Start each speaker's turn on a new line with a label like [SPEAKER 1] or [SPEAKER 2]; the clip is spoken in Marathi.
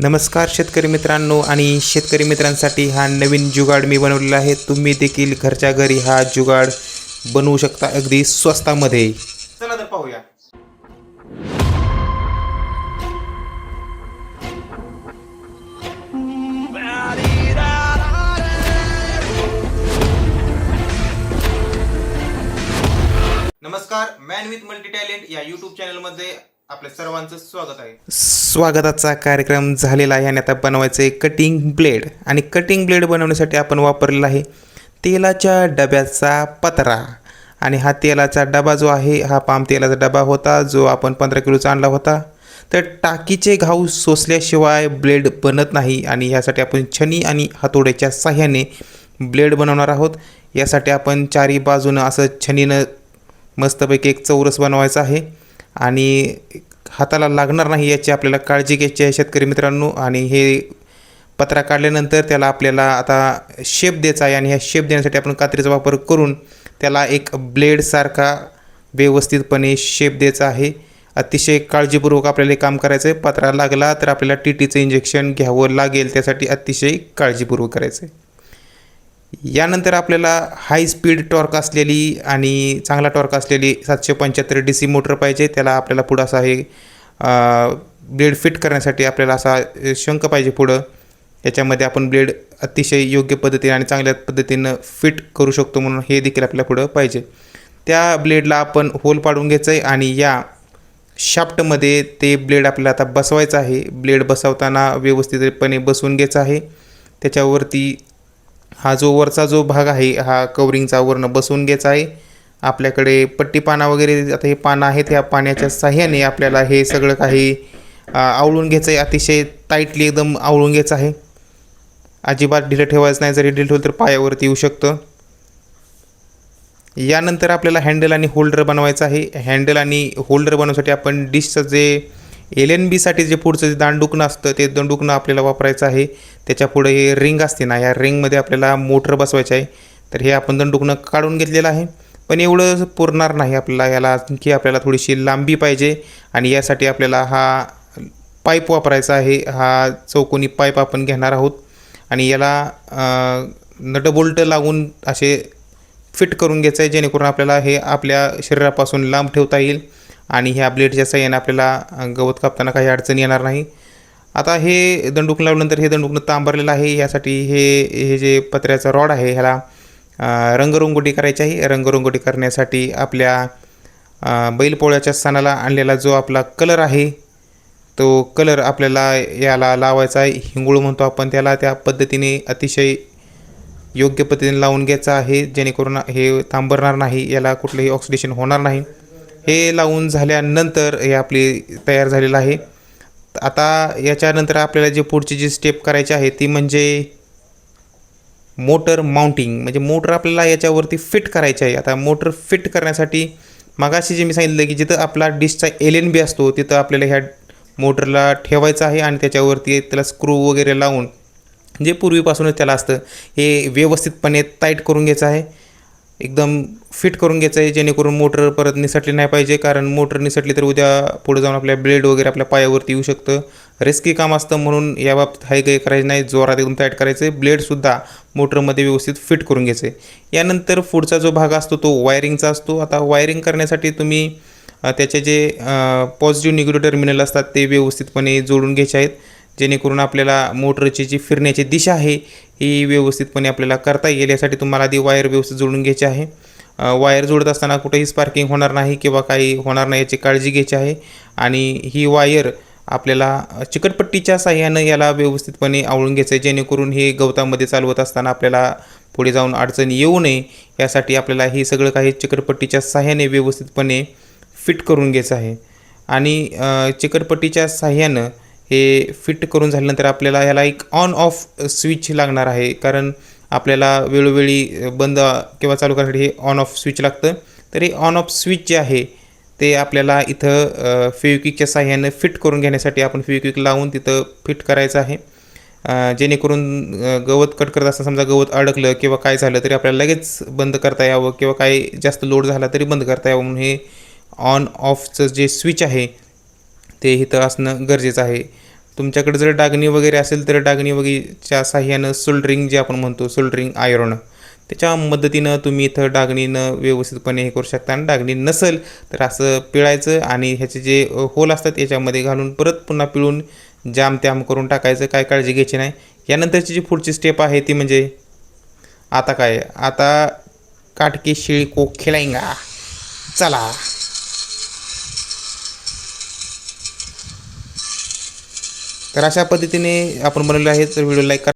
[SPEAKER 1] नमस्कार शेतकरी मित्रांनो आणि शेतकरी मित्रांसाठी हा नवीन जुगाड मी बनवलेला आहे. तुम्ही देखील घरच्या घरी हा जुगाड बनवू शकता अगदी स्वस्तामध्ये. चला तर पाहूया. नमस्कार मॅन विथ मल्टी टॅलेंट या यूट्यूब चॅनलमध्ये आपल्या सर्वांचं स्वागत आहे. स्वागताचा कार्यक्रम झालेला आहे आणि आता बनवायचं आहे कटिंग ब्लेड आणि कटिंग ब्लेड बनवण्यासाठी आपण वापरलेला आहे तेलाच्या डब्याचा पत्रा. आणि हा तेलाचा डबा जो आहे हा पाम तेलाचा डबा होता जो आपण पंधरा किलोचा आणला होता. तर टाकीचे घाऊ सोसल्याशिवाय ब्लेड बनत नाही आणि यासाठी आपण छनी आणि हातोड्याच्या साह्याने ब्लेड बनवणार आहोत. यासाठी आपण चारी बाजूनं असं छनीनं मस्तपैकी एक चौरस बनवायचा आहे. आणि हाताला लागणार नाही याची आपल्याला काळजी घ्यायची आहे शेतकरी मित्रांनो. आणि हे पत्रा काढल्यानंतर त्याला आपल्याला आता शेप द्यायचा आहे आणि ह्या शेप देण्यासाठी आपण कात्रीचा वापर करून त्याला एक ब्लेडसारखा व्यवस्थितपणे शेप द्यायचा आहे. अतिशय काळजीपूर्वक आपल्याला हे काम करायचं आहे पत्रा लागला तर आपल्याला टी टीचं इंजेक्शन घ्यावं लागेल. त्यासाठी अतिशय काळजीपूर्वक करायचं आहे यानंतर आपल्याला हाय स्पीड टॉर्क असलेली आणि चांगला टॉर्क असलेली सातशे पंच्याहत्तर डी सी मोटर पाहिजे. त्याला आपल्याला पुढं असा हे ब्लेड फिट करण्यासाठी आपल्याला असा शंख पाहिजे पुढं. याच्यामध्ये आपण ब्लेड अतिशय योग्य पद्धतीने आणि चांगल्या पद्धतीनं फिट करू शकतो म्हणून हे देखील आपल्याला पुढं पाहिजे. त्या ब्लेडला आपण होल पाडून घ्यायचं आहे आणि या शाफ्टमध्ये ते ब्लेड आपल्याला आता बसवायचं आहे. ब्लेड बसवताना व्यवस्थितपणे बसवून घ्यायचं आहे. त्याच्यावरती हा जो वरचा जो भाग आहे हा कवरिंगचा वरनं बसवून घ्यायचा आहे. आपल्याकडे पट्टी पाना वगैरे आता हे पानं आहेत ह्या पाण्याच्या साह्याने आपल्याला हे सगळं काही आवळून घ्यायचं आहे. अतिशय टाईटली एकदम आवळून घ्यायचं आहे. अजिबात ढिलं ठेवायचं नाही. जरी ढिलं ठेवलं तर पायावरती येऊ शकतं. यानंतर आपल्याला हँडल आणि होल्डर बनवायचं आहे. हँडल आणि होल्डर बनवण्यासाठी आपण डिशचं जे एल एन बीसाठी जे पुढचं जे दांडुकणं असतं ते दांडुकणं आपल्याला वापरायचं आहे. त्याच्या पुढे हे रिंग असते ना या रिंगमध्ये आपल्याला मोटर बसवायचं आहे. तर हे आपण दंडुकणं काढून घेतलेलं आहे. पण एवढं पुरणार नाही आपल्याला याला आणखी आपल्याला थोडीशी लांबी पाहिजे. आणि यासाठी आपल्याला हा पाईप वापरायचा आहे. हा चौकोनी पाईप आपण घेणार आहोत. आणि याला नट बोल्ट लागून असे फिट करून घ्यायचं आहे जेणेकरून आपल्याला हे आपल्या शरीरापासून लांब ठेवता येईल. आणि ह्या ब्लेडच्या साह्याने आपल्याला गवत कापताना काही अडचण येणार नाही. आता हे दंडुक लावल्यानंतर हे दंडुकनं तांबरलेलं आहे यासाठी हे हे जे पत्र्याचा रॉड आहे ह्याला रंगरंगोटी करायची आहे. रंगरंगोटी करण्यासाठी आपल्या बैलपोळ्याच्या सणाला आणलेला जो आपला कलर आहे तो कलर आपल्याला याला लावायचा आहे. हिंगूळ म्हणतो आपण त्याला. त्या पद्धतीने अतिशय योग्य पद्धतीने लावून घ्यायचं आहे जेणेकरून हे तांबरणार नाही याला कुठलंही ऑक्सिडेशन होणार नाही. हे लावून झाल्यानंतर हे आपली तयार झालेलं आहे. आता याच्यानंतर आपल्याला जे पुढची जी स्टेप करायची आहे ती म्हणजे मोटर माउंटिंग म्हणजे मोटर आपल्याला याच्यावरती फिट करायची आहे. आता मोटर फिट करण्यासाठी मगाशी जे मी सांगितलं की जिथं आपला डिशचा एल एन बी असतो तिथं आपल्याला ह्या मोटरला ठेवायचं आहे आणि त्याच्यावरती त्याला स्क्रू वगैरे लावून जे पूर्वीपासूनच त्याला असतं हे व्यवस्थितपणे टाईट करून घ्यायचं आहे. एकदम फिट करून घ्यायचं आहे जेणेकरून मोटर परत निसटली नाही पाहिजे. कारण मोटर निसटली तर उद्या पुढे जाऊन आपल्या ब्लेड वगैरे आपल्या पायावरती येऊ शकतं. रिस्की काम असतं म्हणून या बाबतीत हाय काही करायचं नाही. जोरात एकदम टाईट करायचं आहे ब्लेडसुद्धा मोटरमध्ये व्यवस्थित फिट करून घ्यायचं आहे यानंतर पुढचा जो भाग असतो तो वायरिंगचा असतो. आता वायरिंग करण्यासाठी तुम्ही त्याचे जे पॉझिटिव्ह निगेटिव्ह टर्मिनल असतात ते व्यवस्थितपणे जोडून घ्यायचे आहेत. जेणेकरून आपल्याला मोटरची जी फिरण्याची दिशा आहे ही व्यवस्थितपणे आपल्याला करता येईल. यासाठी तुम्हाला आधी वायर व्यवस्थित जोडून घ्यायची आहे. वायर जोडत असताना कुठेही स्पार्किंग होणार नाही किंवा काही होणार नाही याची काळजी घ्यायची आहे. आणि ही वायर आपल्याला चिकटपट्टीच्या साह्यानं याला व्यवस्थितपणे आवळून घ्यायचं आहे जेणेकरून हे गवतामध्ये चालवत असताना आपल्याला पुढे जाऊन अडचण येऊ नये. यासाठी आपल्याला हे सगळं काही चिकटपट्टीच्या साह्याने व्यवस्थितपणे फिट करून घ्यायचं आहे. आणि चिकटपट्टीच्या साह्यानं हे फिट करून झाल्यानंतर आपल्याला ह्याला एक ऑन ऑफ स्विच लागणार आहे. कारण आपल्याला वेळोवेळी बंद किंवा चालू करण्यासाठी हे ऑन ऑफ स्विच लागतं. तर हे ऑन ऑफ स्विच जे आहे ते आपल्याला इथं फेविक्विकच्या साह्यानं फिट करून घेण्यासाठी आपण फेविक्विक लावून तिथं फिट करायचं आहे. जेणेकरून गवत कट करत असताना समजा गवत अडकलं किंवा काय झालं तरी आपल्याला लगेच बंद करता यावं किंवा काही जास्त लोड झाला तरी बंद करता यावं. म्हणून हे ऑन ऑफचं जे स्विच आहे ते इथं असणं गरजेचं आहे. तुमच्याकडे जर डागणी वगैरे असेल तर डागणी वगैरेच्या साह्यानं सोल्डरिंग जे आपण म्हणतो सोल्डरिंग आयरन त्याच्या मदतीनं तुम्ही इथं डागणीनं व्यवस्थितपणे हे करू शकता. आणि डागणी नसेल तर असं पिळायचं आणि ह्याचे जे होल असतात याच्यामध्ये घालून परत पुन्हा पिळून जाम त्याम करून टाकायचं काय काळजी घ्यायची नाही. यानंतरची जी पुढची स्टेप आहे ती म्हणजे आता काय? आता काटकी शिळी को खेळायंगा चला. तर अशा पद्धतीने आपण बनवले आहे तर व्हिडिओ लाईक करा.